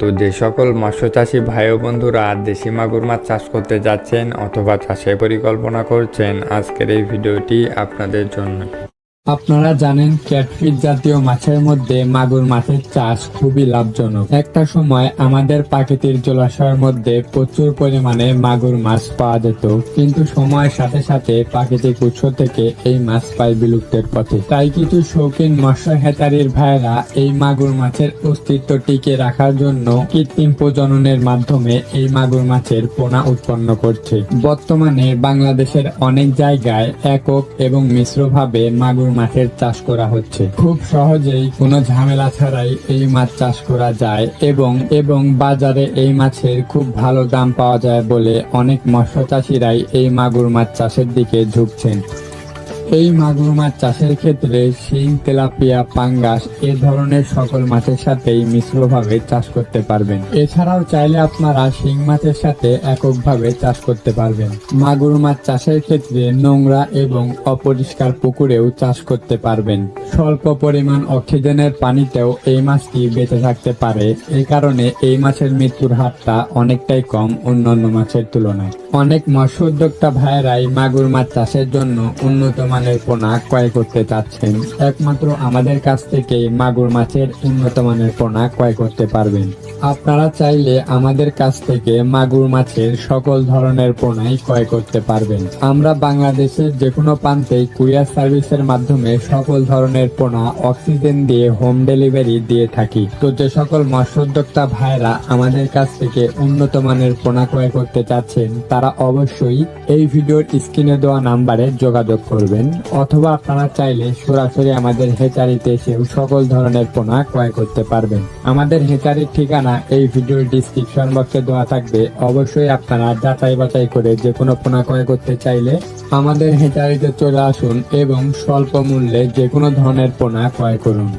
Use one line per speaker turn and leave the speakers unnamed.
তো যে সকল মৎস্য চাষি ভাই ও বন্ধুরা দেশি মাগুর মাছ চাষ করতে যাচ্ছেন অথবা চাষের পরিকল্পনা করছেন, আজকের এই ভিডিওটি আপনাদের জন্য।
আপনারা জানেন ক্যাটফিট জাতীয় মাছের মধ্যে মাগুর মাছের চাষ খুবই লাভজনক। একটা সময় আমাদের প্রাকৃতিক জলাশয়ের মধ্যে প্রচুর পরিমাণে মাগুর মাছ পাওয়া যেত, কিন্তু সময়ের সাথে সাথে প্রাকৃতিক উৎস থেকে এই মাছ পায় বিলুপ্তের পথে। তাই কিছু শৌখিন মৎস্য হেতারির ভাইরা এই মাগুর মাছের অস্তিত্ব টিকে রাখার জন্য কৃত্রিম প্রজননের মাধ্যমে এই মাগুর মাছের পোনা উৎপন্ন করছে। বর্তমানে বাংলাদেশের অনেক জায়গায় একক এবং মিশ্রভাবে মাগুর মাছের চাষ করা হচ্ছে। খুব সহজেই কোনো ঝামেলা ছাড়াই এই মাছ চাষ করা যায় এবং এবং বাজারে এই মাছের খুব ভালো দাম পাওয়া যায় বলে অনেক মৎস্য চাষিরাই এই মাগুর মাছ চাষের দিকে ঝুঁকছেন। এই মাগুর মাছ চাষের ক্ষেত্রে শিং, তেলাপিয়া, পাঙ্গাস এ ধরনের সকল মাছের সাথেই মিশ্রভাবে চাষ করতে পারবেন। এছাড়াও চাইলে আপনারা শিং মাছের সাথে এককভাবে চাষ করতে পারবেন। মাগুর মাছ চাষের ক্ষেত্রে নোংরা এবং অপরিষ্কার পুকুরেও চাষ করতে পারবেন। স্বল্প পরিমাণ অক্সিজেনের পানিতেও এই মাছটি বেঁচে থাকতে পারে। এই কারণে এই মাছের মৃত্যুর হারটা অনেকটাই কম অন্যান্য মাছের তুলনায়। অনেক মৎস্য উদ্যোক্তা ভাইয়েরাই মাগুর মাছ চাষের জন্য উন্নত মানের পোনা ক্রয় করতে চাচ্ছেন, একমাত্র আমাদের কাছ থেকে মাগুর মাছের উন্নত মানের পোনা ক্রয় করতে পারবেন। আপনারা চাইলে আমাদের কাছ থেকে মাগুর মাছের সকল ধরনের পোনাই ক্রয় করতে পারবেন। আমরা বাংলাদেশের যে কোনো প্রান্তে কুরিয়ার সার্ভিসের মাধ্যমে সকল ধরনের পোনা অক্সিজেন দিয়ে হোম ডেলিভারি দিয়ে থাকি। তো যে সকল মৎস্য উদ্যোক্তা ভাইরা আমাদের কাছ থেকে উন্নত মানের পোনা ক্রয় করতে চাচ্ছেন, তারা অবশ্যই এই ভিডিওর স্ক্রিনে দেওয়া নাম্বারে যোগাযোগ করবেন, অথবা আপনারা চাইলে সরাসরি আমাদের হেচারিতে এসেও সকল ধরনের পোনা ক্রয় করতে পারবেন। আমাদের হেচারির ঠিকানা এই ভিডিওর ডিসক্রিপশন বক্সে দেওয়া থাকবে। অবশ্যই আপনারা যাচাই বাছাই করে যে কোনো পোনা ক্রয় করতে চাইলে আমাদের হেচারিতে চলে আসুন এবং স্বল্প মূল্যে যে কোনো ধরনের পোনা ক্রয় করুন।